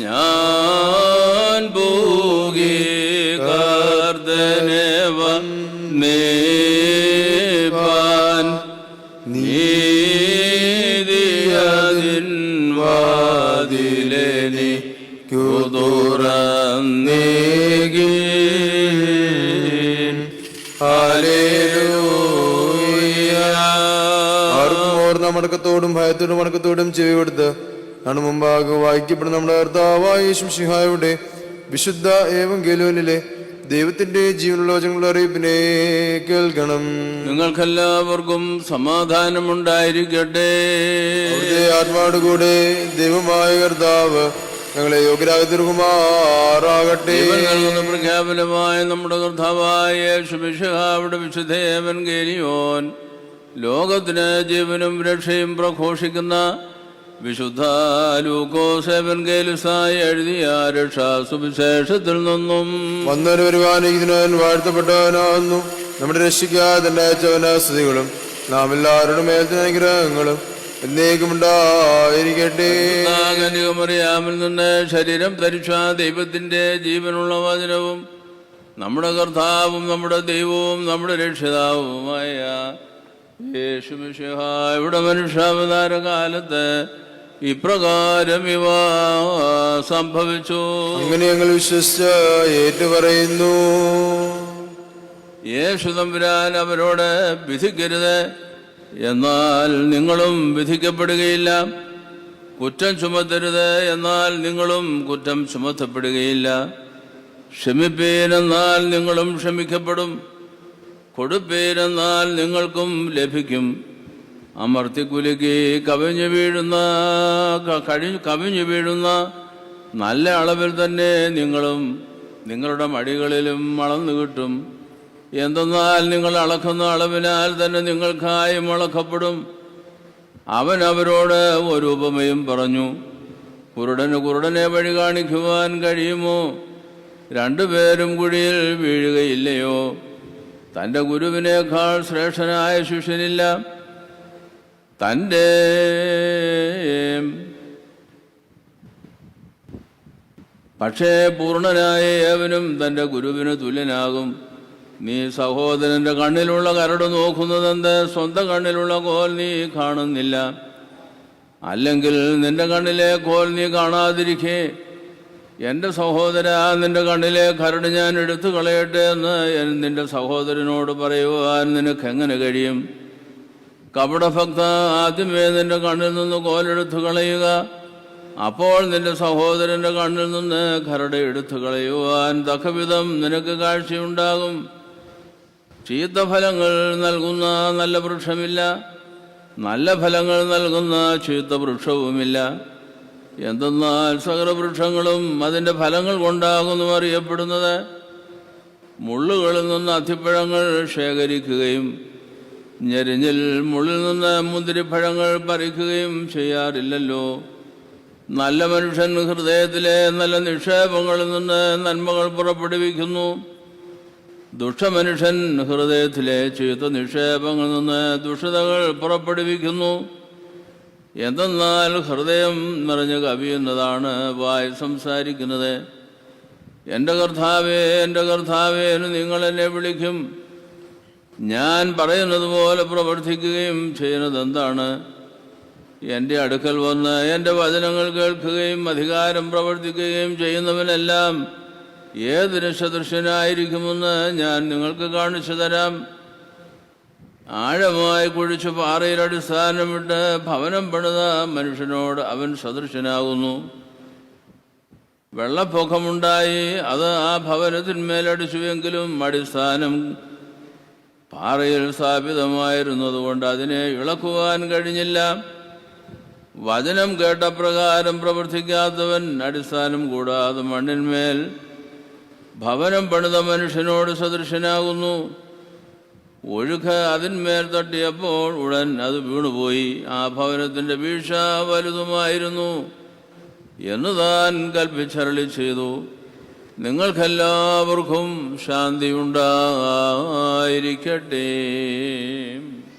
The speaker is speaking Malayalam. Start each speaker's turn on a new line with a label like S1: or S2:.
S1: ഞാൻ
S2: ഓർന്ന മടക്കത്തോടും ഭയത്തോടും മടക്കത്തോടും ചെവി കൊടുത്ത് ആണ് മുമ്പാകെ വായിക്കപ്പെടുന്ന നമ്മുടെ കർത്താവായ യേശുശിഹായുടെ വിശുദ്ധ ഏവം ഗേലോനിലെ ദൈവത്തിന്റെ ജീവനുള്ള വചനങ്ങളുടെ അറിയിപ്പിനെ കേൾക്കണം.
S1: നിങ്ങൾക്കെല്ലാവർക്കും സമാധാനം
S2: ഉണ്ടായിരിക്കട്ടെ ആത്മാട് കൂടെ ദൈവമായ കർത്താവ് ഞങ്ങളെ തീർക്കുമാറാകട്ടെ.
S1: പ്രഖ്യാപനമായ നമ്മുടെ കർത്താവായ ശുഭിഷാവിടെ വിശുദ്ധേവൻ ഗേരിയോൻ ലോകത്തിന് ജീവനും രക്ഷയും പ്രഘോഷിക്കുന്ന വിശുദ്ധ ലൂക്കോസേവൻ ഗേലുസായി എഴുതിയ രക്ഷാ സുവിശേഷത്തിൽ നിന്നും
S2: വന്നവന് വരുവാനിരിക്കുന്നവൻ വാഴ്ത്തപ്പെട്ടവനാകുന്നു. നമ്മുടെ രക്ഷിക്കാതെ അയച്ചവന സ്തുതികളും നാം എല്ലാവരുടെ മേലത്തെ അനുഗ്രഹങ്ങളും എന്നേക്കും ഉണ്ടായിരിക്കട്ടെ.
S1: നിന്ന് ശരീരം ധരിച്ച ദൈവത്തിന്റെ ജീവനുള്ള വചനവും നമ്മുടെ കർത്താവും നമ്മുടെ ദൈവവും നമ്മുടെ രക്ഷിതാവുമായ യേശുമിശിഹ ഇവിടെ മനുഷ്യാവതാര കാലത്ത് ഇപ്രകാരം ഇവ സംഭവിച്ചു.
S2: അങ്ങനെ ഞങ്ങൾ വിശ്വസിച്ച് ഏറ്റുപറയുന്നു.
S1: യേശു തമ്പുരാൻ അവരോട് വിധിക്കരുത്. എന്നാൽ നിങ്ങളും വിധിക്കപ്പെടുകയില്ല. കുറ്റം ചുമത്തരുത്. എന്നാൽ നിങ്ങളും കുറ്റം ചുമത്തപ്പെടുകയില്ല. ക്ഷമിപ്പേനെന്നാൽ നിങ്ങളും ക്ഷമിക്കപ്പെടും. കൊടുപ്പേരെന്നാൽ നിങ്ങൾക്കും ലഭിക്കും. അമർത്തിക്കുലുക്കി കവിഞ്ഞു വീഴുന്ന കഴിഞ്ഞു കവിഞ്ഞു വീഴുന്ന നല്ല അളവിൽ തന്നെ നിങ്ങളും നിങ്ങളുടെ മടികളിലും അളന്നു കിട്ടും. എന്തെന്നാൽ നിങ്ങൾ അളക്കുന്ന അളവിനാൽ തന്നെ നിങ്ങൾക്കായും അളക്കപ്പെടും അവൻ അവരോട് ഒരു ഉപമയും പറഞ്ഞു കുരുടന് കുരുടനെ വഴി കാണിക്കുവാൻ കഴിയുമോ? രണ്ടുപേരും കുഴിയിൽ വീഴുകയില്ലയോ? തന്റെ ഗുരുവിനേക്കാൾ ശ്രേഷ്ഠനായ ശിഷ്യനില്ല. തന്റെ പക്ഷേ പൂർണനായ ഏവനും തന്റെ ഗുരുവിന് തുല്യനാകും. നീ സഹോദരന്റെ കണ്ണിലുള്ള കരട് നോക്കുന്നതെന്ത്? സ്വന്തം കണ്ണിലുള്ള കോൽ നീ കാണുന്നില്ല. അല്ലെങ്കിൽ നിന്റെ കണ്ണിലെ കോൽ നീ കാണാതിരിക്കേ. എന്റെ സഹോദര നിന്റെ കണ്ണിലെ കരട് ഞാൻ എടുത്തു കളയട്ടെ എന്ന് നിന്റെ സഹോദരനോട് പറയുവാൻ നിനക്ക് എങ്ങനെ കഴിയും? കപടഭക്ത ആദ്യമേ നിന്റെ കണ്ണിൽ നിന്ന് കോലെടുത്തു കളയുക. അപ്പോൾ നിന്റെ സഹോദരന്റെ കണ്ണിൽ നിന്ന് കരട് എടുത്തു കളയുവാൻ തക്കവിധം നിനക്ക് കാഴ്ചയുണ്ടാകും. ചീത്ത ഫലങ്ങൾ നൽകുന്ന നല്ല വൃക്ഷമില്ല. നല്ല ഫലങ്ങൾ നൽകുന്ന ചീത്ത വൃക്ഷവുമില്ല. എന്തെന്നാൽ സകലവൃക്ഷങ്ങളും അതിന്റെ ഫലങ്ങൾ കൊണ്ടാകുന്നു അറിയപ്പെടുന്നത്. മുള്ളുകളിൽ നിന്ന് അത്തിപ്പഴങ്ങൾ ശേഖരിക്കുകയും ഞെരിഞ്ഞിൽ മുള്ളിൽ നിന്ന് മുന്തിരിപ്പഴങ്ങൾ പറിക്കുകയും ചെയ്യാറില്ലല്ലോ. നല്ല മനുഷ്യൻ ഹൃദയത്തിലെ നല്ല നിക്ഷേപങ്ങളിൽ നിന്ന് നന്മകൾ പുറപ്പെടുവിക്കുന്നു. ദുഷ്ടമനുഷ്യൻ ഹൃദയത്തിലെ ചീത്ത നിക്ഷേപങ്ങളിൽ നിന്ന് ദുഷിതകൾ പുറപ്പെടുവിക്കുന്നു. എന്തെന്നാൽ ഹൃദയം നിറഞ്ഞ് കവിയുന്നതാണ് വായ് സംസാരിക്കുന്നത്. എന്റെ കർത്താവേ എന്റെ കർത്താവേ നിങ്ങൾ എന്നെ വിളിക്കും. ഞാൻ പറയുന്നത് പോലെ പ്രവർത്തിക്കുകയും ചെയ്യുന്നത് എന്താണ് എന്റെ അടുക്കൽ വന്ന് എന്റെ വചനങ്ങൾ കേൾക്കുകയും അധികാരം പ്രവർത്തിക്കുകയും ചെയ്യുന്നവനെല്ലാം ഏതിന് സദൃശനായിരിക്കുമെന്ന് ഞാൻ നിങ്ങൾക്ക് കാണിച്ചു തരാം. ആഴമായി കുഴിച്ച് പാറയിൽ അടിസ്ഥാനമിട്ട് ഭവനം പണിത മനുഷ്യനോട് അവൻ സദൃശനാകുന്നു. വെള്ളപ്പൊക്കമുണ്ടായി അത് ആ ഭവനത്തിന്മേലടിച്ചുവെങ്കിലും അടിസ്ഥാനം പാറയിൽ സ്ഥാപിതമായിരുന്നതുകൊണ്ട് അതിനെ ഇളക്കുവാൻ കഴിഞ്ഞില്ല. വചനം കേട്ട പ്രകാരം പ്രവർത്തിക്കാത്തവൻ അടിസ്ഥാനം കൂടാതെ മണ്ണിന്മേൽ ഭവനം പണിത മനുഷ്യനോട് സദൃശനാകുന്നു. ഒഴുക്ക് അതിന്മേൽ തട്ടിയപ്പോൾ ഉടൻ അത് വീണുപോയി. ആ ഭവനത്തിന്റെ വീഴ്ച വലുതുമായിരുന്നു. എന്ന് താൻ കൽപ്പിച്ചരളി ചെയ്തു. നിങ്ങൾക്കെല്ലാവർക്കും ശാന്തി ഉണ്ടായിരിക്കട്ടെ